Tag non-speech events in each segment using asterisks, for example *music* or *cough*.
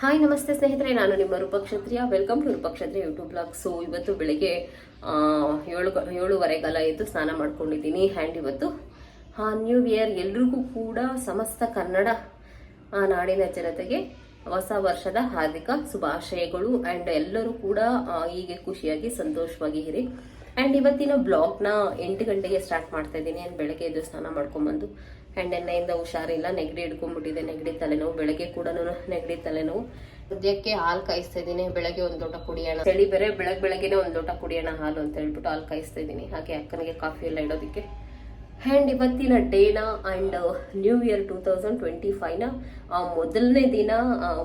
Hi ನಮಸ್ತೆ ಸ್ನೇಹಿತರೆ, ನಾನು ನಿಮ್ಮ Rupakshatriya welcome to Rupakshatriya YouTube blog so ಇವತ್ತು ಬೆಳಿಗ್ಗೆ ಏಳು ಏಳು ಏಳುವರೆಗೆಲ್ಲ ಎದ್ದು ಸ್ನಾನ ಮಾಡ್ಕೊಂಡಿದ್ದೀನಿ. ಹ್ಯಾಂಡ್ ಇವತ್ತು ನ್ಯೂ ಇಯರ್ ಎಲ್ರಿಗೂ ಕೂಡ ಸಮಸ್ತ ಕನ್ನಡ ನಾಡಿನ ಜನತೆಗೆ ಹೊಸ ವರ್ಷದ ಹಾರ್ದಿಕ ಶುಭಾಶಯಗಳು. ಆ್ಯಂಡ್ ಎಲ್ಲರೂ ಕೂಡ ಹೀಗೆ ಖುಷಿಯಾಗಿ, ಸಂತೋಷವಾಗಿ ಇರಿ. ಆ್ಯಂಡ್ ಇವತ್ತಿನ ಬ್ಲಾಗ್ನ ಎಂಟು ಗಂಟೆಗೆ ಸ್ಟಾರ್ಟ್ ಮಾಡ್ತಾ ಇದ್ದೀನಿ. ಬೆಳಗ್ಗೆ ಎದ್ದು ಸ್ನಾನ ಮಾಡ್ಕೊಂಬಂದು ಆ್ಯಂಡ್ ಎಣ್ಣೆಯಿಂದ ಹುಷಾರಿಲ್ಲ, ನೆಗಡಿ ಹಿಡ್ಕೊಂಡ್ಬಿಟ್ಟಿದೆ, ನೆಗಡಿ ತಲೆನೋವು, ಬೆಳಗ್ಗೆ ಕೂಡ ನೆಗಡಿ ತಲೆನೋವು. ಸದ್ಯಕ್ಕೆ ಹಾಲು ಕಾಯಿಸ್ತಾ ಇದ್ದೀನಿ, ಬೆಳಗ್ಗೆ ಒಂದು ಲೋಟ ಕುಡಿಯೋಣ. ಚಳಿ ಬೇರೆ ಬೆಳಗ್ಗೆ ಬೆಳಗ್ಗೆನೆ ಒಂದು ಲೋಟ ಕುಡಿಯೋಣ ಹಾಲು ಅಂತ ಹೇಳ್ಬಿಟ್ಟು ಹಾಲು ಕಾಯಿಸ್ತಾ ಇದ್ದೀನಿ. ಹಾಗೆ ಅಕ್ಕನಿಗೆ ಕಾಫಿ ಎಲ್ಲ ಇಡೋದಕ್ಕೆ. ಆ್ಯಂಡ್ ಇವತ್ತಿನ ಡೇನ and new year two thousand twenty ಫೈವ್ನ ಮೊದಲನೇ ದಿನ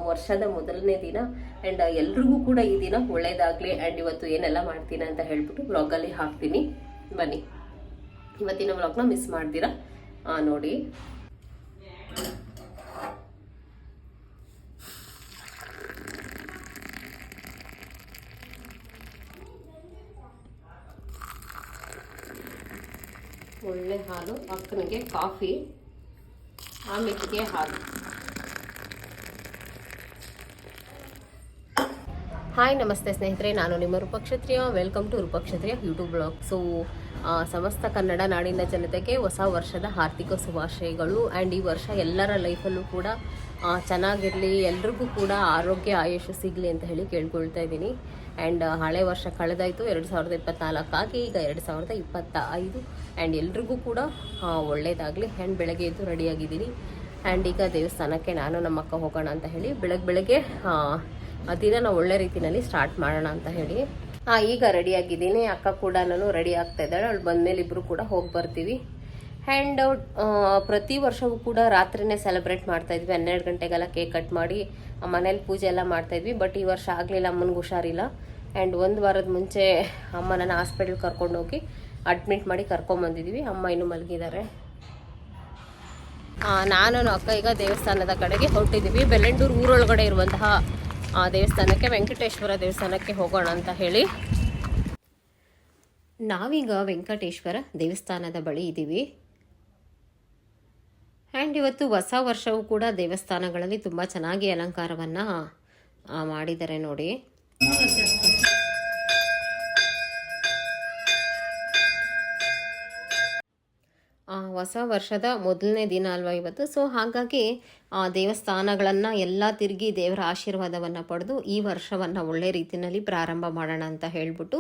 ವರ್ಷದ ಮೊದಲನೇ ದಿನ ಆ್ಯಂಡ್ ಎಲ್ರಿಗೂ ಕೂಡ ಈ ದಿನ ಒಳ್ಳೇದಾಗಲಿ. ಆ್ಯಂಡ್ ಇವತ್ತು ಏನೆಲ್ಲ ಮಾಡ್ತೀನಿ ಅಂತ ಹೇಳ್ಬಿಟ್ಟು ವ್ಲಾಗಲ್ಲಿ ಹಾಕ್ತೀನಿ. ಬನ್ನಿ. ಇವತ್ತಿನ ವ್ಲಾಗ್ನ ಮಿಸ್ ಮಾಡ್ತೀರಾ? ನೋಡಿ. ಒಳ್ಳೆ ಹಾಲು, ಅಕ್ಕನಿಗೆ ಕಾಫಿ ಆಮೇಲೆ ಹಾಲು. ಹಾಯ್ ನಮಸ್ತೆ ಸ್ನೇಹಿತರೆ, ನಾನು ನಿಮ್ಮ Rupakshatriya. Welcome to Rupakshatriya YouTube blog so ಸಮಸ್ತ ಕನ್ನಡ ನಾಡಿನ ಜನತೆಗೆ ಹೊಸ ವರ್ಷದ ಆರ್ಥಿಕ ಶುಭಾಶಯಗಳು. ಆ್ಯಂಡ್ ಈ ವರ್ಷ ಎಲ್ಲರ ಲೈಫಲ್ಲೂ ಕೂಡ ಚೆನ್ನಾಗಿರಲಿ, ಎಲ್ರಿಗೂ ಕೂಡ ಆರೋಗ್ಯ ಆಯುಷ್ ಸಿಗಲಿ ಅಂತ ಹೇಳಿ ಕೇಳ್ಕೊಳ್ತಾ ಇದ್ದೀನಿ. ಆ್ಯಂಡ್ ಹಳೆ ವರ್ಷ ಕಳೆದಾಯಿತು, ಎರಡು ಸಾವಿರದ ಇಪ್ಪತ್ನಾಲ್ಕಾಗಿ, ಈಗ ಎರಡು ಸಾವಿರದ ಇಪ್ಪತ್ತ ಐದು ಆ್ಯಂಡ್ ಎಲ್ರಿಗೂ ಕೂಡ ಒಳ್ಳೆಯದಾಗಲಿ ಆ್ಯಂಡ್ ಬೆಳಗ್ಗೆ ಎದ್ದು ರೆಡಿಯಾಗಿದ್ದೀನಿ. ಆ್ಯಂಡ್ ಈಗ ದೇವಸ್ಥಾನಕ್ಕೆ ನಾನು ನಮ್ಮ ಅಕ್ಕ ಹೋಗೋಣ ಅಂತ ಹೇಳಿ ಬೆಳಗ್ಗೆ ಬೆಳಗ್ಗೆ ದಿನ ನಾವು ಒಳ್ಳೆ ರೀತಿಯಲ್ಲಿ ಸ್ಟಾರ್ಟ್ ಮಾಡೋಣ ಅಂತ ಹೇಳಿ. ಆ, ಈಗ ರೆಡಿಯಾಗಿದ್ದೀನಿ. ಅಕ್ಕ ಕೂಡ ನಾನು ರೆಡಿ ಆಗ್ತಾ ಇದ್ದಾಳೆ. ಅವಳು ಬಂದಮೇಲೆ ಇಬ್ಬರು ಕೂಡ ಹೋಗಿ ಬರ್ತೀವಿ. ಆ್ಯಂಡ್ ಪ್ರತಿ ವರ್ಷವೂ ಕೂಡ ರಾತ್ರಿನೇ ಸೆಲೆಬ್ರೇಟ್ ಮಾಡ್ತಾ ಇದ್ವಿ. ಹನ್ನೆರಡು ಗಂಟೆಗೆಲ್ಲ ಕೇಕ್ ಕಟ್ ಮಾಡಿ ಮನೇಲಿ ಪೂಜೆ ಎಲ್ಲ ಮಾಡ್ತಾ ಇದ್ವಿ. ಬಟ್ ಈ ವರ್ಷ ಆಗಲಿಲ್ಲ ಅಮ್ಮನಿಗೆ ಹುಷಾರಿಲ್ಲ. ಆ್ಯಂಡ್ ಒಂದು ವಾರದ ಮುಂಚೆ ಅಮ್ಮನನ್ನು ಹಾಸ್ಪಿಟ್ಲ್ ಕರ್ಕೊಂಡೋಗಿ ಅಡ್ಮಿಟ್ ಮಾಡಿ ಕರ್ಕೊಂಬಂದಿದ್ವಿ ಅಮ್ಮ ಇನ್ನೂ ಮಲಗಿದ್ದಾರೆ. ನಾನು ಅಕ್ಕ ಈಗ ದೇವಸ್ಥಾನದ ಕಡೆಗೆ ಹೊರಟಿದ್ದೀವಿ ಬೆಳ್ಳಂಡೂರು ಊರೊಳಗಡೆ ಇರುವಂತಹ ಆ, ದೇವಸ್ಥಾನಕ್ಕೆ ವೆಂಕಟೇಶ್ವರ ದೇವಸ್ಥಾನಕ್ಕೆ ಹೋಗೋಣ ಅಂತ ಹೇಳಿ. ನಾವೀಗ ವೆಂಕಟೇಶ್ವರ ದೇವಸ್ಥಾನದ ಬಳಿ ಇದ್ದೀವಿ. ಆ್ಯಂಡ್ ಇವತ್ತು ಹೊಸ ವರ್ಷವೂ ಕೂಡ ದೇವಸ್ಥಾನಗಳಲ್ಲಿ ತುಂಬ ಚೆನ್ನಾಗಿ ಅಲಂಕಾರವನ್ನು ಮಾಡಿದ್ದಾರೆ ನೋಡಿ. ಹೊಸ ವರ್ಷದ ಮೊದಲನೇ ದಿನ ಅಲ್ವಾ ಇವತ್ತು? ಸೊ ಹಾಗಾಗಿ ಆ, ದೇವಸ್ಥಾನಗಳನ್ನು ಎಲ್ಲ ತಿರುಗಿ ದೇವರ ಆಶೀರ್ವಾದವನ್ನು ಪಡೆದು ಈ ವರ್ಷವನ್ನು ಒಳ್ಳೆ ರೀತಿಯಲ್ಲಿ ಪ್ರಾರಂಭ ಮಾಡೋಣ ಅಂತ ಹೇಳಿಬಿಟ್ಟು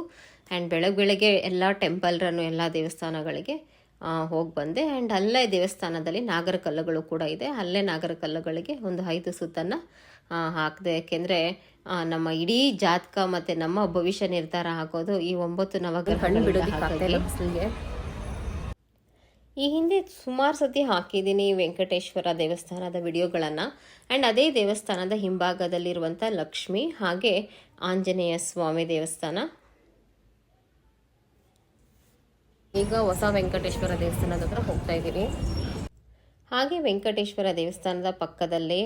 ಆ್ಯಂಡ್ ಬೆಳಗ್ಗೆ ಬೆಳಗ್ಗೆ ಎಲ್ಲ ಟೆಂಪಲ್ರನ್ನು ಎಲ್ಲ ದೇವಸ್ಥಾನಗಳಿಗೆ ಹೋಗಿ ಬಂದೆ. ಆ್ಯಂಡ್ ಅಲ್ಲೇ ದೇವಸ್ಥಾನದಲ್ಲಿ ನಾಗರ ಕಲ್ಲುಗಳು ಕೂಡ ಇದೆ. ಅಲ್ಲೇ ನಾಗರ ಕಲ್ಲುಗಳಿಗೆ ಒಂದು ಐದು ಸುತ್ತನ್ನು ಹಾಕಿದೆ. ಯಾಕೆಂದರೆ ನಮ್ಮ ಇಡೀ ಜಾತಕ ಮತ್ತು ನಮ್ಮ ಭವಿಷ್ಯ ನಿರ್ಧಾರ ಆಗೋದು ಈ ಒಂಬತ್ತು ನವಗ್ರಹ ಕಂಡುಬಿಡೋ ಬಿಡೋದಕ್ಕೆ ಈ ಹಿಂದೆ ಸುಮಾರು ಸತಿ ಹಾಕಿದ್ದೀನಿ ವೆಂಕಟೇಶ್ವರ ದೇವಸ್ಥಾನದ ವಿಡಿಯೋಗಳನ್ನು. ಆ್ಯಂಡ್ ಅದೇ ದೇವಸ್ಥಾನದ ಹಿಂಭಾಗದಲ್ಲಿರುವಂಥ ಲಕ್ಷ್ಮಿ ಹಾಗೆ ಆಂಜನೇಯ ಸ್ವಾಮಿ ದೇವಸ್ಥಾನ. ಈಗ ಹೊಸ ವೆಂಕಟೇಶ್ವರ ದೇವಸ್ಥಾನದ ಹತ್ರ ಹೋಗ್ತಾ ಇದ್ದೀನಿ ಹಾಗೆ ವೆಂಕಟೇಶ್ವರ ದೇವಸ್ಥಾನದ ಪಕ್ಕದಲ್ಲೇ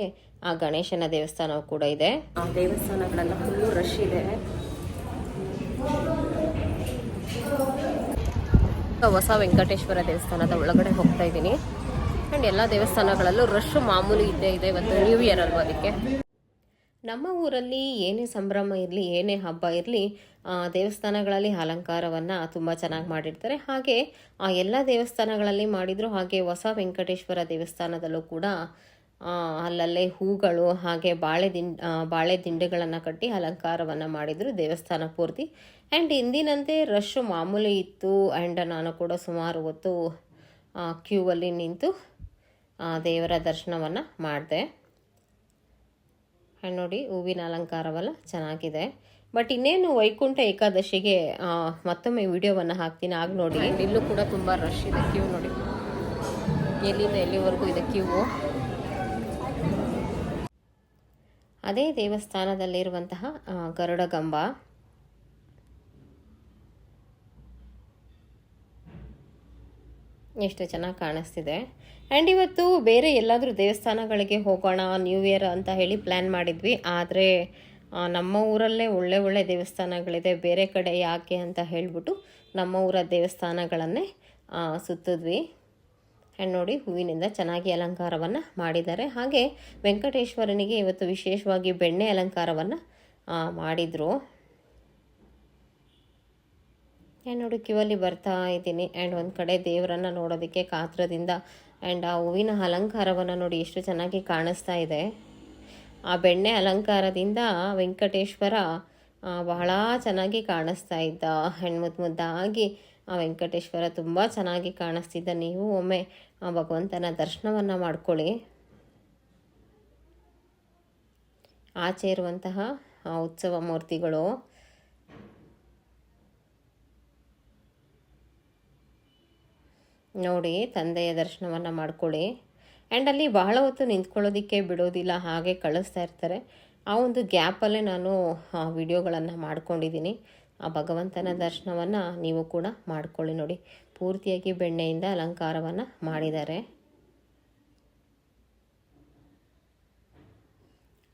ಆ ಗಣೇಶನ ದೇವಸ್ಥಾನವು ಕೂಡ ಇದೆ. ಆ ದೇವಸ್ಥಾನಗಳೆಲ್ಲ ಫುಲ್ಲು ರಶ್ ಇದೆ. ಹೊಸ ವೆಂಕಟೇಶ್ವರ ದೇವಸ್ಥಾನದ ಒಳಗಡೆ ಹೋಗ್ತಾ ಇದ್ದೀನಿ. ಆ್ಯಂಡ್ ಎಲ್ಲ ದೇವಸ್ಥಾನಗಳಲ್ಲೂ ರಶ್ ಮಾಮೂಲಿ ಇದ್ದೇ ಇದೆ ಇವತ್ತು ನ್ಯೂ ಇಯರ್ ಅಲ್ವಾ ಅದಕ್ಕೆ. ನಮ್ಮ ಊರಲ್ಲಿ ಏನೇ ಸಂಭ್ರಮ ಇರಲಿ, ಏನೇ ಹಬ್ಬ ಇರಲಿ ದೇವಸ್ಥಾನಗಳಲ್ಲಿ ಅಲಂಕಾರವನ್ನು ತುಂಬ ಚೆನ್ನಾಗಿ ಮಾಡಿರ್ತಾರೆ. ಹಾಗೆ ಆ ಎಲ್ಲ ದೇವಸ್ಥಾನಗಳಲ್ಲಿ ಮಾಡಿದ್ರು ಹಾಗೆ ಹೊಸ ವೆಂಕಟೇಶ್ವರ ದೇವಸ್ಥಾನದಲ್ಲೂ ಕೂಡ ಅಲ್ಲಲ್ಲೇ ಹೂಗಳು ಹಾಗೆ ಬಾಳೆ ದಿಂಡ್ ಬಾಳೆ ದಿಂಡುಗಳನ್ನು ಕಟ್ಟಿ ಅಲಂಕಾರವನ್ನು ಮಾಡಿದರು ದೇವಸ್ಥಾನ ಪೂರ್ತಿ. ಆ್ಯಂಡ್ ಇಂದಿನಂತೆ ರಶ್ ಮಾಮೂಲಿ ಇತ್ತು ಆ್ಯಂಡ್ ನಾನು ಕೂಡ ಸುಮಾರು ಹೊತ್ತು ಕ್ಯೂ ಅಲ್ಲಿ ನಿಂತು ದೇವರ ದರ್ಶನವನ್ನು ಮಾಡಿದೆ. ಆ್ಯಂಡ್ ನೋಡಿ ಹೂವಿನ ಅಲಂಕಾರವೆಲ್ಲ ಚೆನ್ನಾಗಿದೆ. ಬಟ್ ಇನ್ನೇನು ವೈಕುಂಠ ಏಕಾದಶಿಗೆ ಮತ್ತೊಮ್ಮೆ ವಿಡಿಯೋವನ್ನು ಹಾಕ್ತೀನಿ, ಆಗ ನೋಡಿ. ಇಲ್ಲೂ ಕೂಡ ತುಂಬ ರಶ್ ಇದೆ ಕ್ಯೂ ನೋಡಿ. ಎಲ್ಲಿಂದ ಎಲ್ಲಿವರೆಗೂ ಇದೆ ಕ್ಯೂ ಅದೇ ದೇವಸ್ಥಾನದಲ್ಲಿರುವಂತಹ ಗರುಡಗಂಬ ಎಷ್ಟು ಚೆನ್ನಾಗಿ ಕಾಣಿಸ್ತಿದೆ. ಆ್ಯಂಡ್ ಇವತ್ತು ಬೇರೆ ಎಲ್ಲಾದರೂ ದೇವಸ್ಥಾನಗಳಿಗೆ ಹೋಗೋಣ ನ್ಯೂ ಇಯರ್ ಅಂತ ಹೇಳಿ ಪ್ಲ್ಯಾನ್ ಮಾಡಿದ್ವಿ. ಆದರೆ ನಮ್ಮ ಊರಲ್ಲೇ ಒಳ್ಳೆ ಒಳ್ಳೆ ದೇವಸ್ಥಾನಗಳಿದೆ. ಬೇರೆ ಕಡೆ ಯಾಕೆ ಅಂತ ಹೇಳಿಬಿಟ್ಟು ನಮ್ಮ ಊರ ದೇವಸ್ಥಾನಗಳನ್ನೇ ಸುತ್ತಿದ್ವಿ. ಆ್ಯಂಡ್ ನೋಡಿ ಹೂವಿನಿಂದ ಚೆನ್ನಾಗಿ ಅಲಂಕಾರವನ್ನು ಮಾಡಿದ್ದಾರೆ. ಹಾಗೆ ವೆಂಕಟೇಶ್ವರನಿಗೆ ಇವತ್ತು ವಿಶೇಷವಾಗಿ ಬೆಣ್ಣೆ ಅಲಂಕಾರವನ್ನು ಮಾಡಿದರು. ಆ್ಯಂಡ್ ನೋಡಿ ಕ್ಯೂವಲ್ಲಿ ಬರ್ತಾ ಇದ್ದೀನಿ. ಆ್ಯಂಡ್ ಒಂದು ಕಡೆ ದೇವರನ್ನು ನೋಡೋದಕ್ಕೆ ಕಾತ್ರದಿಂದ ಆ್ಯಂಡ್ ಆ ಹೂವಿನ ಅಲಂಕಾರವನ್ನು ನೋಡಿ ಎಷ್ಟು ಚೆನ್ನಾಗಿ ಕಾಣಿಸ್ತಾ ಇದೆ. ಆ ಬೆಣ್ಣೆ ಅಲಂಕಾರದಿಂದ ವೆಂಕಟೇಶ್ವರ ಬಹಳ ಚೆನ್ನಾಗಿ ಕಾಣಿಸ್ತಾ ಇದ್ದ. ಹೆಣ್ಮುದ್ ಮುದ್ದು ಮುದ್ದಾಗಿ ಆ ವೆಂಕಟೇಶ್ವರ ತುಂಬ ಚೆನ್ನಾಗಿ ಕಾಣಿಸ್ತಿದ್ದ ನೀವು. ಒಮ್ಮೆ ಆ ಭಗವಂತನ ದರ್ಶನವನ್ನು ಮಾಡ್ಕೊಳ್ಳಿ. ಆಚೆ ಇರುವಂತಹ ಆ ಉತ್ಸವ ಮೂರ್ತಿಗಳು. ನೋಡಿ, ತಂದೆಯ ದರ್ಶನವನ್ನು ಮಾಡ್ಕೊಳ್ಳಿ. ಆ್ಯಂಡ್ ಅಲ್ಲಿ ಬಹಳ ಹೊತ್ತು ನಿಂತ್ಕೊಳ್ಳೋದಕ್ಕೆ ಬಿಡೋದಿಲ್ಲ, ಹಾಗೆ ಕಳಿಸ್ತಾ ಇರ್ತಾರೆ. ಆ ಒಂದು ಗ್ಯಾಪಲ್ಲೇ ನಾನು ವಿಡಿಯೋಗಳನ್ನು ಮಾಡ್ಕೊಂಡಿದ್ದೀನಿ. ಆ ಭಗವಂತನ ದರ್ಶನವನ್ನು ನೀವು ಕೂಡ ಮಾಡ್ಕೊಳ್ಳಿ ನೋಡಿ. ಪೂರ್ತಿಯಾಗಿ ಬೆಣ್ಣೆಯಿಂದ ಅಲಂಕಾರವನ್ನು ಮಾಡಿದ್ದಾರೆ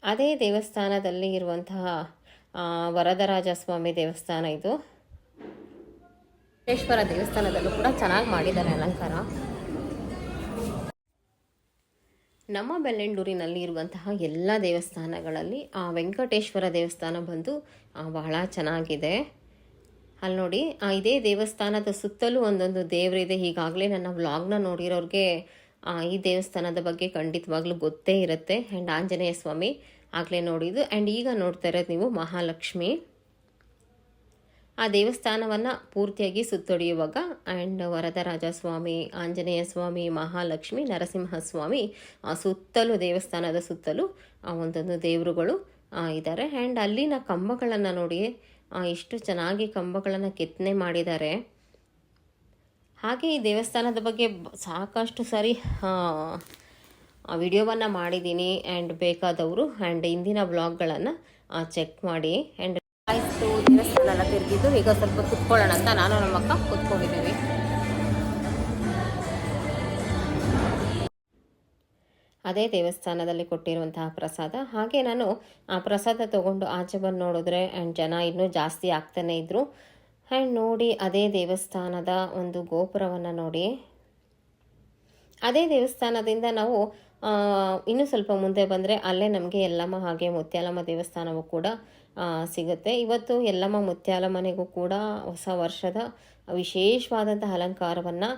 ಅದೇ ದೇವಸ್ಥಾನದಲ್ಲಿ ಇರುವಂತಹ ವರದರಾಜ ಸ್ವಾಮಿ ದೇವಸ್ಥಾನ ಇದು. ವೆಂಕಟೇಶ್ವರ ದೇವಸ್ಥಾನದಲ್ಲೂ ಕೂಡ ಚೆನ್ನಾಗಿ ಮಾಡಿದ್ದಾರೆ ಅಲಂಕಾರ. ನಮ್ಮ ಬೆಳ್ಳೆಂಡೂರಿನಲ್ಲಿ ಇರುವಂತಹ ಎಲ್ಲ ದೇವಸ್ಥಾನಗಳಲ್ಲಿ ಆ ವೆಂಕಟೇಶ್ವರ ದೇವಸ್ಥಾನ ಬಂದು ಬಹಳ ಚೆನ್ನಾಗಿದೆ. ಅಲ್ಲಿ ನೋಡಿ ಇದೇ ದೇವಸ್ಥಾನದ ಸುತ್ತಲೂ ಒಂದೊಂದು ದೇವರಿದೆ. ಈಗಾಗಲೇ ನನ್ನ ವ್ಲಾಗ್ನ ನೋಡಿರೋರಿಗೆ ಈ ದೇವಸ್ಥಾನದ ಬಗ್ಗೆ ಖಂಡಿತವಾಗ್ಲೂ ಗೊತ್ತೇ ಇರುತ್ತೆ. ಆ್ಯಂಡ್ ಆಂಜನೇಯ ಸ್ವಾಮಿ ಆಗಲೇ ನೋಡಿದ್ದು. ಆ್ಯಂಡ್ ಈಗ ನೋಡ್ತಾ ಇರೋದು ನೀವು ಮಹಾಲಕ್ಷ್ಮಿ. ಆ ದೇವಸ್ಥಾನವನ್ನು ಪೂರ್ತಿಯಾಗಿ ಸುತ್ತೊಡೆಯುವಾಗ ಆ್ಯಂಡ್ ವರದರಾಜ ಸ್ವಾಮಿ ಆಂಜನೇಯ ಸ್ವಾಮಿ ಮಹಾಲಕ್ಷ್ಮಿ, ನರಸಿಂಹಸ್ವಾಮಿ, ಆ ಸುತ್ತಲೂ ದೇವಸ್ಥಾನದ ಸುತ್ತಲೂ ಆ ಒಂದೊಂದು ದೇವರುಗಳು ಇದ್ದಾರೆ ಆ್ಯಂಡ್ ಅಲ್ಲಿನ ಕಂಬಗಳನ್ನು ನೋಡಿ ಎಷ್ಟು ಚೆನ್ನಾಗಿ ಕಂಬಗಳನ್ನು ಕೆತ್ತನೆ ಮಾಡಿದ್ದಾರೆ ಹಾಗೆ ಈ ದೇವಸ್ಥಾನದ ಬಗ್ಗೆ ಸಾಕಷ್ಟು ಸಾರಿ ವಿಡಿಯೋವನ್ನು ಮಾಡಿದ್ದೀನಿ. ಆ್ಯಂಡ್ ಬೇಕಾದವರು ಆ್ಯಂಡ್ ಇಂದಿನ ಬ್ಲಾಗ್ಗಳನ್ನು ಚೆಕ್ ಮಾಡಿ. ಆ್ಯಂಡ್ ತಿರುಗಿದ್ದು ಈಗ ಸ್ವಲ್ಪ ಕುತ್ಕೊಳ್ಳೋಣ ಅಂತ ನಾನು ನಮ್ಮ ಅಕ್ಕ ಕುತ್ಕೊಂಡಿದ್ದೀವಿ. ಅದೇ ದೇವಸ್ಥಾನದಲ್ಲಿ ಕೊಟ್ಟಿರುವಂತಹ ಪ್ರಸಾದ. ಹಾಗೆ ನಾನು ಆ ಪ್ರಸಾದ ತಗೊಂಡು ಆಚೆ ಬಂದು ನೋಡಿದ್ರೆ ಆ್ಯಂಡ್ ಜನ ಇನ್ನೂ ಜಾಸ್ತಿ ಆಗ್ತಾನೆ ಇದ್ದರು ಆ್ಯಂಡ್ ನೋಡಿ, ಅದೇ ದೇವಸ್ಥಾನದ ಒಂದು ಗೋಪುರವನ್ನು ನೋಡಿ. ಅದೇ ದೇವಸ್ಥಾನದಿಂದ ನಾವು ಇನ್ನೂ ಸ್ವಲ್ಪ ಮುಂದೆ ಬಂದರೆ ಅಲ್ಲೇ ನಮಗೆ ಯಲ್ಲಮ್ಮ ಹಾಗೆ ಮುತ್ಯಾಲಮ್ಮ ದೇವಸ್ಥಾನವೂ ಕೂಡ ಸಿಗುತ್ತೆ. ಇವತ್ತು ಎಲ್ಲಮ್ಮ ಮುತ್ಯಾಲ ಮನೆಗೂ ಕೂಡ ಹೊಸ ವರ್ಷದ ವಿಶೇಷವಾದಂಥ ಅಲಂಕಾರವನ್ನು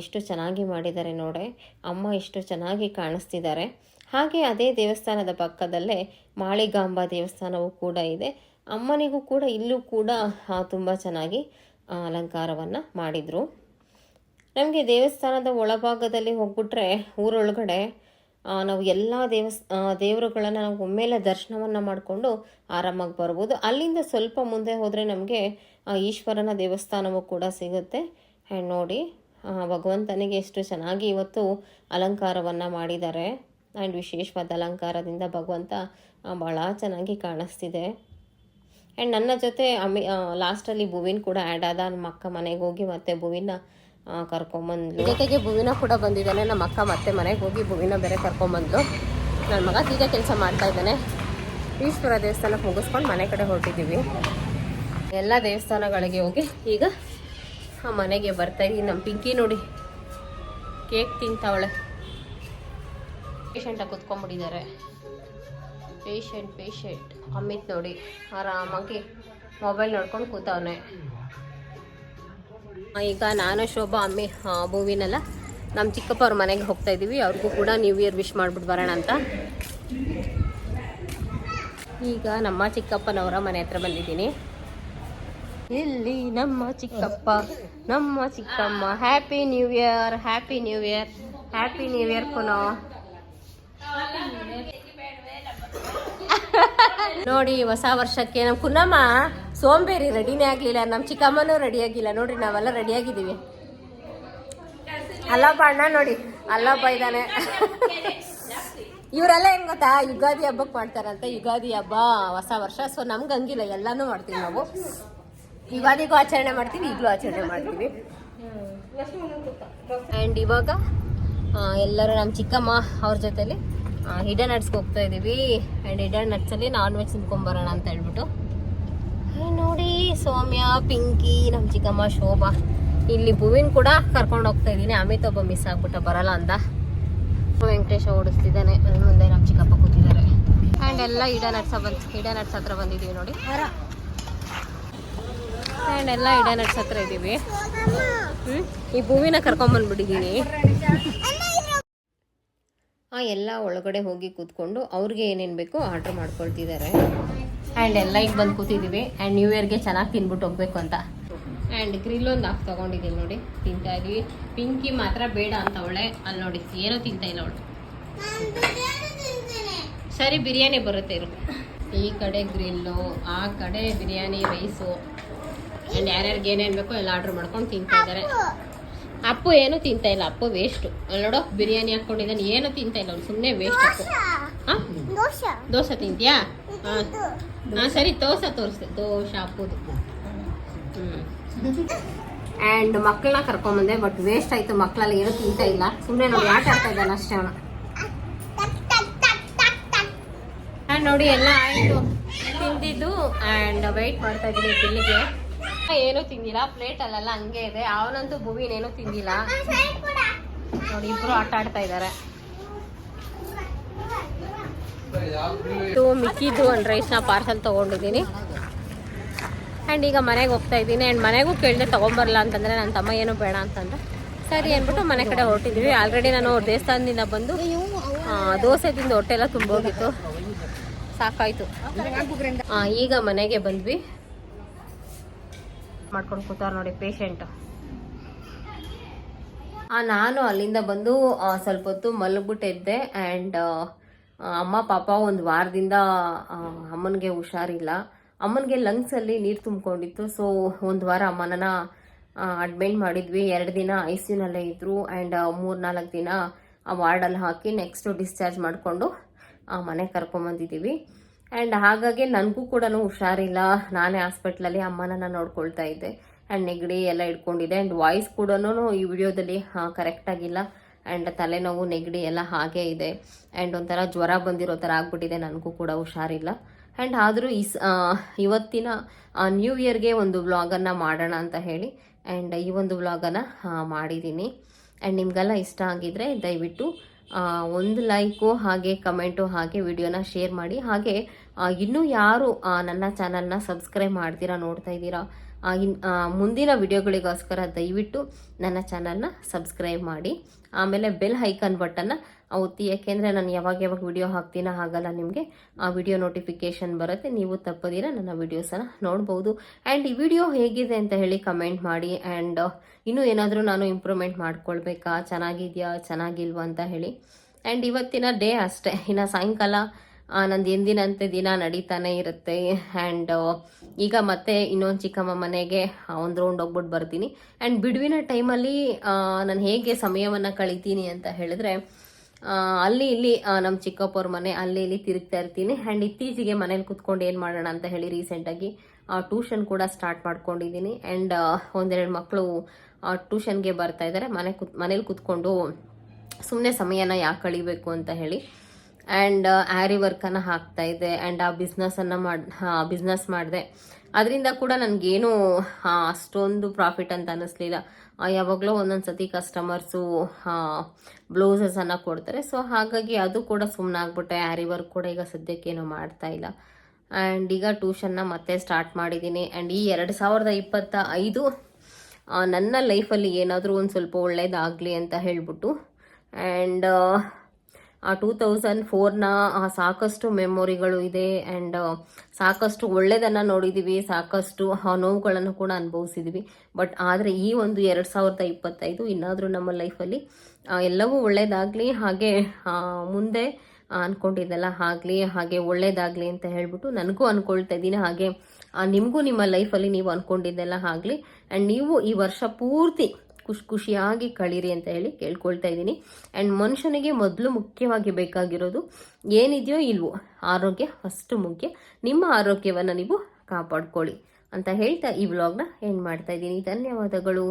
ಎಷ್ಟು ಚೆನ್ನಾಗಿ ಮಾಡಿದ್ದಾರೆ ನೋಡಿ. ಅಮ್ಮ ಎಷ್ಟು ಚೆನ್ನಾಗಿ ಕಾಣಿಸ್ತಿದ್ದಾರೆ. ಹಾಗೆ ಅದೇ ದೇವಸ್ಥಾನದ ಪಕ್ಕದಲ್ಲೇ ಮಾಳಿಗಾಂಬ ದೇವಸ್ಥಾನವೂ ಕೂಡ ಇದೆ. ಅಮ್ಮನಿಗೂ ಕೂಡ ಇಲ್ಲೂ ಕೂಡ ತುಂಬ ಚೆನ್ನಾಗಿ ಅಲಂಕಾರವನ್ನು ಮಾಡಿದರು. ನಮಗೆ ದೇವಸ್ಥಾನದ ಒಳಭಾಗದಲ್ಲಿ ಹೋಗ್ಬಿಟ್ರೆ ಊರೊಳಗಡೆ ನಾವು ಎಲ್ಲ ದೇವಸ್ ದೇವರುಗಳನ್ನು ನಾವು ಒಮ್ಮೆಲೆ ದರ್ಶನವನ್ನು ಮಾಡಿಕೊಂಡು ಆರಾಮಾಗಿ ಬರ್ಬೋದು. ಅಲ್ಲಿಂದ ಸ್ವಲ್ಪ ಮುಂದೆ ಹೋದರೆ ನಮಗೆ ಈಶ್ವರನ ದೇವಸ್ಥಾನವೂ ಕೂಡ ಸಿಗುತ್ತೆ. ಆ್ಯಂಡ್ ನೋಡಿ ಭಗವಂತನಿಗೆ ಎಷ್ಟು ಚೆನ್ನಾಗಿ ಇವತ್ತು ಅಲಂಕಾರವನ್ನು ಮಾಡಿದ್ದಾರೆ. ಆ್ಯಂಡ್ ವಿಶೇಷವಾದ ಅಲಂಕಾರದಿಂದ ಭಗವಂತ ಭಾಳ ಚೆನ್ನಾಗಿ ಕಾಣಿಸ್ತಿದೆ. ಆ್ಯಂಡ್ ನನ್ನ ಜೊತೆ ಅಮಿ ಲಾಸ್ಟಲ್ಲಿ ಭುವಿನ್ ಕೂಡ ಆ್ಯಡ್ ಆದ, ನಮ್ಮ ಅಕ್ಕ ಮನೆಗೆ ಹೋಗಿ ಮತ್ತೆ ಭುವಿನ ಕರ್ಕೊಂಬಂದ್ಲು. ಜೊತೆಗೆ ಭುವಿನ ಕೂಡ ಬಂದಿದ್ದಾನೆ. ನಮ್ಮ ಅಕ್ಕ ಮತ್ತೆ ಮನೆಗೆ ಹೋಗಿ ಭುವಿನ ಬೇರೆ ಕರ್ಕೊಂಬಂದ್ಲು. ನನ್ನ ಮಗ ಈಗ ಕೆಲಸ ಮಾಡ್ತಾ ಇದ್ದಾನೆ. ಈಶ್ವರ ದೇವಸ್ಥಾನಕ್ಕೆ ಮುಗಿಸ್ಕೊಂಡು ಮನೆ ಕಡೆ ಹೊರಟಿದ್ದೀವಿ. ಎಲ್ಲ ದೇವಸ್ಥಾನಗಳಿಗೆ ಹೋಗಿ ಈಗ ಆ ಮನೆಗೆ ಬರ್ತಾ ಇದ್ದೀನಿ. ನಮ್ಮ ಪಿಂಕಿ ನೋಡಿ, ಕೇಕ್ ತಿಂತಾವಳೆ. ಪೇಷಂಟಾಗಿ ಕುತ್ಕೊಂಡ್ಬಿಟ್ಟಿದ್ದಾರೆ. ಪೇಷಂಟ್ ಪೇಷಂಟ್ ಅಮಿತ್ ನೋಡಿ, ಆರಾಮಾಗಿ ಮೊಬೈಲ್ ನೋಡ್ಕೊಂಡು ಕೂತವನೆ. ಈಗ ನಾನು, ಶೋಭಾ, ಅಮ್ಮಿ ಭೂವಿನೆಲ್ಲ ನಮ್ಮ ಚಿಕ್ಕಪ್ಪ ಅವ್ರ ಮನೆಗೆ ಹೋಗ್ತಾ ಇದ್ದೀವಿ. ಅವ್ರಿಗೂ ಕೂಡ ನ್ಯೂ ಇಯರ್ ವಿಶ್ ಮಾಡ್ಬಿಟ್ಟು ಬರೋಣ ಅಂತ. ಈಗ ನಮ್ಮ ಚಿಕ್ಕಪ್ಪನವರ ಮನೆ ಹತ್ರ ಬಂದಿದ್ದೀನಿ. ಇಲ್ಲಿ ನಮ್ಮ ಚಿಕ್ಕಪ್ಪ, ನಮ್ಮ ಚಿಕ್ಕಮ್ಮ happy new year happy new year happy new year ಪುನೋ. *laughs* ನೋಡಿ, ಹೊಸ ವರ್ಷಕ್ಕೆ ನಮ್ಮ ಕುನ್ನಮ್ಮ ಸೋಂಬೇರಿ ರೆಡಿನೇ ಆಗ್ಲಿಲ್ಲ ನಮ್ಮ ಚಿಕ್ಕಮ್ಮನೂ ರೆಡಿ ಆಗಿಲ್ಲ. ನೋಡ್ರಿ, ನಾವೆಲ್ಲ ರೆಡಿ ಆಗಿದ್ದೀವಿ. ಅಲ್ಲಪ್ಪ ಅಣ್ಣ ನೋಡಿ, ಅಲ್ಲಪ್ಪ ಇದ್ದಾನೆ. ಇವರೆಲ್ಲ ಹೆಂಗ್ ಗೊತ್ತಾ? ಯುಗಾದಿ ಹಬ್ಬಕ್ಕೆ ಮಾಡ್ತಾರಂತೆ, ಯುಗಾದಿ ಹಬ್ಬ, ಹೊಸ ವರ್ಷ. ಸೊ ನಮ್ಗೆ ಹಂಗಿಲ್ಲ, ಎಲ್ಲಾನು ಮಾಡ್ತೀವಿ ನಾವು. ಯುಗಾದಿಗೂ ಆಚರಣೆ ಮಾಡ್ತೀವಿ, ಈಗಲೂ ಆಚರಣೆ ಮಾಡ್ತೀವಿ. ಆ್ಯಂಡ್ ಇವಾಗ ಎಲ್ಲರೂ ನಮ್ಮ ಚಿಕ್ಕಮ್ಮ ಅವ್ರ ಜೊತೆಲಿ ಹಿಡನ್ ನಟ್ಸ್ಗೆ ಹೋಗ್ತಾ ಇದ್ದೀವಿ ಆ್ಯಂಡ್ ಹಿಡನ್ ನಟ್ಸಲ್ಲಿ ನಾನ್ ವೆಜ್ ತಿನ್ಕೊಂಬರೋಣ ಅಂತ ಹೇಳ್ಬಿಟ್ಟು. ನೋಡಿ ಸೌಮ್ಯ ಪಿಂಕಿ ನಮ್ಮ ಚಿಕ್ಕಮ್ಮ ಶೋಭಾ. ಇಲ್ಲಿ ಭುವಿನ್ ಕೂಡ ಕರ್ಕೊಂಡು ಹೋಗ್ತಾ ಇದ್ದೀನಿ. ಅಮಿತ್ ಒಬ್ಬ ಮಿಸ್ ಆಗ್ಬಿಟ್ಟ ಬರಲ್ಲ ಅಂತ ವೆಂಕಟೇಶ ಓಡಿಸ್ತಿದ್ದಾನೆ. ಅದ್ರ ಮುಂದೆ ನಮ್ಮ ಚಿಕ್ಕಪ್ಪ ಕೂತಿದ್ದಾರೆ. ಆ್ಯಂಡ್ ಎಲ್ಲ ಇಡ ನಟ್ಸ ಬಂದು ಇಡ ನಟ್ಸ್ ಹತ್ರ ಬಂದಿದ್ದೀವಿ ನೋಡಿ. ಆ್ಯಂಡ್ ಎಲ್ಲ ಇಡ ನಟ್ಸ್ ಹತ್ರ ಇದ್ದೀವಿ ಹ್ಞೂ ಈ ಭೂವಿನ ಕರ್ಕೊಂಬಂದ್ಬಿಟ್ಟಿದ್ದೀನಿ ಆ ಎಲ್ಲ ಒಳಗಡೆ ಹೋಗಿ ಕೂತ್ಕೊಂಡು ಅವ್ರಿಗೆ ಏನೇನು ಬೇಕೋ ಆರ್ಡ್ರ್ ಮಾಡ್ಕೊಳ್ತಿದ್ದಾರೆ. ಆ್ಯಂಡ್ ಎಲ್ಲ ಈಗ ಬಂದು ಕೂತಿದ್ದೀವಿ ಆ್ಯಂಡ್ ನ್ಯೂ ಇಯರ್ಗೆ ಚೆನ್ನಾಗಿ ತಿನ್ಬಿಟ್ಟು ಹೋಗ್ಬೇಕು ಅಂತ. ಆ್ಯಂಡ್ ಗ್ರಿಲ್ ಒಂದು ಹಾಕಿ ತೊಗೊಂಡಿದ್ದೀನಿ ನೋಡಿ. ತಿಂತಾ ಇದೀವಿ. ಪಿಂಕಿ ಮಾತ್ರ ಬೇಡ ಅಂತ ಅವಳೆ. ಅಲ್ಲಿ ನೋಡಿ ಏನೂ ತಿಂತಾ ಇಲ್ಲ ಅವಳು. ಸರಿ ಬಿರಿಯಾನಿ ಬರುತ್ತೆ ಇರು. ಈ ಕಡೆ ಗ್ರಿಲ್ಲು ಆ ಕಡೆ ಬಿರಿಯಾನಿ ರೈಸು ಆ್ಯಂಡ್ ಯಾರ್ಯಾರಿಗೆ ಏನೇನು ಬೇಕೋ ಎಲ್ಲ ಆರ್ಡ್ರ್ ಮಾಡ್ಕೊಂಡು ತಿಂತಾ ಇದ್ದಾರೆ ಅಪ್ಪು ಏನೂ ತಿಂತಾ ಇಲ್ಲ. ಅಪ್ಪು ವೇಸ್ಟು ಅಲ್ಲಿ ನೋಡೋ ಬಿರಿಯಾನಿ ಹಾಕ್ಕೊಂಡಿದ್ದಾನೆ ಏನೂ ತಿಂತಾ ಇಲ್ಲ ಅವ್ನು ಸುಮ್ಮನೆ ವೇಸ್ಟ್ ಅಪ್ಪು. ಹಾಂ? ದೋಸೆ. ತಿಂತೀಯಾ? ಹಾಂ ಹಾಂ, ಸರಿ ದೋಸೆ ತೋರಿಸ್ತೆ ದೋಸೆ ಹಾಕೋದು ಆ್ಯಂಡ್ ಮಕ್ಕಳನ್ನ ಕರ್ಕೊಂಬಂದೆ ಬಟ್ ವೇಸ್ಟ್ ಆಯಿತು. ಮಕ್ಕಳಲ್ಲಿ ಏನೂ ತಿಂತ ಇಲ್ಲ. ಸುಮ್ಮನೆ ನೋಡಿ, ಆಟ ಆಡ್ತಾ ಇದ್ದಾನೆ ಅಷ್ಟೇ ಅವನು. ನೋಡಿ, ಎಲ್ಲ ಆಯಿತು. ತಿಂದಿದ್ದು ಆ್ಯಂಡ್ ವೆಯ್ಟ್ ಮಾಡ್ತಾ ಇದ್ದೀನಿ ಬಿಲ್ಲಿಗೆ ಏನೂ ತಿಂದಿಲ್ಲ ಪ್ಲೇಟಲ್ಲೆಲ್ಲ ಹಂಗೆ ಇದೆ. ಅವನಂತೂ ಭೂವಿನೇನು ತಿಂದಿಲ್ಲ. ನೋಡಿ, ಇಬ್ರು ಆಟ ಆಡ್ತಾ ಇದ್ದಾರೆ. ಇದು ಮಿಕ್ಕಿದ್ದು ಒಂದು ರೈಸ್ನ ಪಾರ್ಸಲ್ ತೊಗೊಂಡಿದ್ದೀನಿ. ಆ್ಯಂಡ್ ಈಗ ಮನೆಗೆ ಹೋಗ್ತಾ ಇದ್ದೀನಿ. ಆ್ಯಂಡ್ ಮನೆಗೂ ಕೇಳಿದೆ ತೊಗೊಂಬರಲ್ಲ ಅಂತಂದರೆ ನನ್ನ ತಮ್ಮ ಏನು ಬೇಡ ಅಂತಂದ್ರೆ. ಸರಿ ಅಂದ್ಬಿಟ್ಟು ಮನೆ ಕಡೆ ಹೊರಟಿದ್ವಿ. ಆಲ್ರೆಡಿ ನಾನು ದೇವಸ್ಥಾನದಿಂದ ಬಂದು ದೋಸೆ ತಿಂದು ಹೊಟ್ಟೆ ಎಲ್ಲ ತುಂಬೋಗಿತ್ತು. ಸಾಕಾಯಿತು. ಈಗ ಮನೆಗೆ ಬಂದ್ವಿ. ಮಾಡ್ಕೊಂಡು ಕೂತಾರ ನೋಡಿ ಪೇಷಂಟ್ ನಾನು ಅಲ್ಲಿಂದ ಬಂದು ಸ್ವಲ್ಪ ಹೊತ್ತು ಮಲಗ್ಬಿಟ್ಟಿದ್ದೆ. ಆ್ಯಂಡ್ ಅಮ್ಮ, ಪಾಪ ಒಂದು ವಾರದಿಂದ ಅಮ್ಮನಿಗೆ ಹುಷಾರಿಲ್ಲ. ಅಮ್ಮನಿಗೆ ಲಂಗ್ಸಲ್ಲಿ ನೀರು ತುಂಬಿಕೊಂಡಿತ್ತು. ಸೊ ಒಂದು ವಾರ ಅಮ್ಮನನ್ನ ಅಡ್ಮಿಟ್ ಮಾಡಿದ್ವಿ. ಎರಡು ದಿನ ಐ ಸಿ ಯುನಲ್ಲೇ ಇದ್ದರು ಆ್ಯಂಡ್ ಮೂರು ನಾಲ್ಕು ದಿನ ಆ ವಾರ್ಡಲ್ಲಿ ಹಾಕಿ ನೆಕ್ಸ್ಟು ಡಿಸ್ಚಾರ್ಜ್ ಮಾಡಿಕೊಂಡು ಮನೆಗೆ ಕರ್ಕೊಂಬಂದಿದ್ದೀವಿ ಆ್ಯಂಡ್ ಹಾಗಾಗಿ ನನಗೂ ಕೂಡ ಹುಷಾರಿಲ್ಲ. ನಾನೇ ಹಾಸ್ಪಿಟ್ಲಲ್ಲಿ ಅಮ್ಮನನ್ನು ನೋಡ್ಕೊಳ್ತಾ ಇದ್ದೆ. ಆ್ಯಂಡ್ ನೆಗಡಿ ಎಲ್ಲ ಇಟ್ಕೊಂಡಿದ್ದೆ ಆ್ಯಂಡ್ ವಾಯ್ಸ್ ಕೂಡ ಈ ವಿಡಿಯೋದಲ್ಲಿ ಕರೆಕ್ಟಾಗಿಲ್ಲ ಆ್ಯಂಡ್ ತಲೆನೋವು, ನೆಗಡಿ ಎಲ್ಲ ಹಾಗೆ ಇದೆ. ಆ್ಯಂಡ್ ಒಂಥರ ಜ್ವರ ಬಂದಿರೋ ಥರ ಆಗ್ಬಿಟ್ಟಿದೆ. ನನಗೂ ಕೂಡ ಹುಷಾರಿಲ್ಲ. ಆ್ಯಂಡ್ ಆದರೂ ಈ ಇವತ್ತಿನ ನ್ಯೂ ಇಯರ್ಗೆ ಒಂದು ವ್ಲಾಗನ್ನು ಮಾಡೋಣ ಅಂತ ಹೇಳಿ. ಆ್ಯಂಡ್ ಈ ಒಂದು ವ್ಲಾಗನ್ನು ಮಾಡಿದ್ದೀನಿ. ಆ್ಯಂಡ್ ನಿಮಗೆಲ್ಲ ಇಷ್ಟ ಆಗಿದ್ರೆ ದಯವಿಟ್ಟು ಒಂದು ಲೈಕು ಹಾಗೆ ಕಮೆಂಟು ಹಾಗೆ ವಿಡಿಯೋನ ಶೇರ್ ಮಾಡಿ. ಹಾಗೆ ಇನ್ನೂ ಯಾರು ನನ್ನ ಚಾನಲ್ನ ಸಬ್ಸ್ಕ್ರೈಬ್ ಮಾಡ್ತೀರಾ, ನೋಡ್ತಾ ಇದ್ದೀರಾ ಇನ್ ಮುಂದಿನ ವಿಡಿಯೋಗಳಿಗೋಸ್ಕರ ದಯವಿಟ್ಟು ನನ್ನ ಚಾನಲ್ನ ಸಬ್ಸ್ಕ್ರೈಬ್ ಮಾಡಿ. ಆಮೇಲೆ ಬೆಲ್ ಐಕನ್ ಬಟನ್ನ ಒತ್ತಿ, ಯಾಕೆಂದ್ರೆ ನಾನು ಯಾವಾಗ ಯಾವಾಗ ವಿಡಿಯೋ ಹಾಕ್ತೀನೋ ಹಾಗಲ್ಲ ನಿಮಗೆ, ಆ ವಿಡಿಯೋ ನೋಟಿಫಿಕೇಶನ್ ಬರುತ್ತೆ, ನೀವು ತಪ್ಪದಿರ ನನ್ನ ವಿಡಿಯೋಸನ್ನು ನೋಡಬಹುದು ಆ್ಯಂಡ್ ಈ ವಿಡಿಯೋ ಹೇಗಿದೆ ಅಂತ ಹೇಳಿ ಕಮೆಂಟ್ ಮಾಡಿ ಆ್ಯಂಡ್ ಇನ್ನೂ ಏನಾದರೂ ನಾನು ಇಂಪ್ರೂವ್ಮೆಂಟ್ ಮಾಡ್ಕೊಳ್ಬೇಕಾ, ಚೆನ್ನಾಗಿದೆಯಾ, ಚೆನ್ನಾಗಿಲ್ವಾ ಅಂತ ಹೇಳಿ. ಆ್ಯಂಡ್ ಇವತ್ತಿನ ಡೇ ಅಷ್ಟೇ, ಇನ್ನು ಸಾಯಂಕಾಲ ನಂದು ಎಂದಿನಂತೆ ದಿನ ನಡೀತಾನೆ ಇರುತ್ತೆ. ಆ್ಯಂಡ್ ಈಗ ಮತ್ತೆ ಇನ್ನೊಂದು ಚಿಕ್ಕಮ್ಮ ಮನೆಗೆ ಒಂದು ರೌಂಡ್ ಹೋಗ್ಬಿಟ್ಟು ಬರ್ತೀನಿ. ಆ್ಯಂಡ್ ಬಿಡುವಿನ ಟೈಮಲ್ಲಿ ನಾನು ಹೇಗೆ ಸಮಯವನ್ನು ಕಳಿತೀನಿ ಅಂತ ಹೇಳಿದ್ರೆ ಅಲ್ಲಿ ಇಲ್ಲಿ ನಮ್ಮ ಚಿಕ್ಕಪ್ಪವ್ರ ಮನೆ ಅಲ್ಲಿ ಇಲ್ಲಿ ತಿರುಗ್ತಾ ಇರ್ತೀನಿ. ಆ್ಯಂಡ್ ಇತ್ತೀಚೆಗೆ ಮನೇಲಿ ಕುತ್ಕೊಂಡು ಏನು ಮಾಡೋಣ ಅಂತ ಹೇಳಿ ರೀಸೆಂಟಾಗಿ ಟ್ಯೂಷನ್ ಕೂಡ ಸ್ಟಾರ್ಟ್ ಮಾಡ್ಕೊಂಡಿದ್ದೀನಿ ಆ್ಯಂಡ್ ಒಂದೆರಡು ಮಕ್ಕಳು ಟ್ಯೂಷನ್ಗೆ ಬರ್ತಾ ಇದ್ದಾರೆ ಮನೆ ಕುತ್, ಮನೇಲಿ ಕುತ್ಕೊಂಡು ಸುಮ್ಮನೆ ಸಮಯನ ಯಾಕೆ ಕಳಿಬೇಕು ಅಂತ ಹೇಳಿ ಆ್ಯಂಡ್ ಆ್ಯರಿ ವರ್ಕನ್ನು ಹಾಕ್ತಾ ಇದ್ದೆ ಆ್ಯಂಡ್ ಆ ಬಿಸ್ನೆಸ್ಸನ್ನು ಮಾಡಿ ಬಿಸ್ನೆಸ್ ಮಾಡಿದೆ. ಅದರಿಂದ ಕೂಡ ನನಗೇನು ಅಷ್ಟೊಂದು ಪ್ರಾಫಿಟ್ ಅಂತ ಅನ್ನಿಸ್ಲಿಲ್ಲ ಯಾವಾಗಲೂ ಒಂದೊಂದು ಸತಿ ಕಸ್ಟಮರ್ಸು ಬ್ಲೌಸಸನ್ನು ಕೊಡ್ತಾರೆ. ಸೊ ಹಾಗಾಗಿ ಅದು ಕೂಡ ಸುಮ್ಮನೆ ಆಗ್ಬಿಟ್ಟೆ ಆ್ಯರಿ ವರ್ಕ್ ಕೂಡ ಈಗ ಸದ್ಯಕ್ಕೇನು ಮಾಡ್ತಾ ಇಲ್ಲ. ಆ್ಯಂಡ್ ಈಗ ಟ್ಯೂಷನ್ನ ಮತ್ತೆ ಸ್ಟಾರ್ಟ್ ಮಾಡಿದ್ದೀನಿ ಆ್ಯಂಡ್ ಈ ಎರಡು ಸಾವಿರದ ಇಪ್ಪತ್ತ ಐದು ನನ್ನ ಲೈಫಲ್ಲಿ ಏನಾದರೂ ಒಂದು ಸ್ವಲ್ಪ ಒಳ್ಳೆಯದಾಗಲಿ ಅಂತ ಹೇಳ್ಬಿಟ್ಟು. ಆ್ಯಂಡ್ ಟೂ ತೌಸಂಡ್ ಫೋರ್ನ ಸಾಕಷ್ಟು ಮೆಮೊರಿಗಳು ಇದೆ ಆ್ಯಂಡ್ ಸಾಕಷ್ಟು ಒಳ್ಳೆಯದನ್ನು ನೋಡಿದ್ದೀವಿ ಸಾಕಷ್ಟು ನೋವುಗಳನ್ನು ಕೂಡ ಅನುಭವಿಸಿದ್ವಿ. ಬಟ್ ಆದರೆ ಈ ಒಂದು ಎರಡು ಸಾವಿರದ ಇಪ್ಪತ್ತೈದು ಇನ್ನಾದರೂ ನಮ್ಮ ಲೈಫಲ್ಲಿ ಎಲ್ಲವೂ ಒಳ್ಳೆಯದಾಗಲಿ ಹಾಗೆ ಮುಂದೆ ಅಂದ್ಕೊಂಡಿದ್ದೆಲ್ಲ ಆಗಲಿ, ಹಾಗೆ ಒಳ್ಳೇದಾಗಲಿ ಅಂತ ಹೇಳ್ಬಿಟ್ಟು ನನಗೂ ಅಂದ್ಕೊಳ್ತಾ ಇದ್ದೀನಿ. ಹಾಗೆ ನಿಮಗೂ ನಿಮ್ಮ ಲೈಫಲ್ಲಿ ನೀವು ಅಂದ್ಕೊಂಡಿದ್ದೆಲ್ಲ ಆಗಲಿ ಆ್ಯಂಡ್ ನೀವು ಈ ವರ್ಷ ಪೂರ್ತಿ ಖುಷಿ ಖುಷಿಯಾಗಿ ಕಳೀರಿ ಅಂತ ಹೇಳಿ ಕೇಳ್ಕೊಳ್ತಾ ಇದ್ದೀನಿ. ಆ್ಯಂಡ್ ಮನುಷ್ಯನಿಗೆ ಮೊದಲು ಮುಖ್ಯವಾಗಿ ಬೇಕಾಗಿರೋದು ಏನಿದೆಯೋ ಇಲ್ವೋ ಆರೋಗ್ಯ ಫಸ್ಟ್ ಮುಖ್ಯ. ನಿಮ್ಮ ಆರೋಗ್ಯವನ್ನು ನೀವು ಕಾಪಾಡ್ಕೊಳ್ಳಿ ಅಂತ ಹೇಳ್ತಾ ಈ ವ್ಲಾಗ್ನ ಎಂಡ್ ಮಾಡ್ತಾ ಇದ್ದೀನಿ. ಧನ್ಯವಾದಗಳು.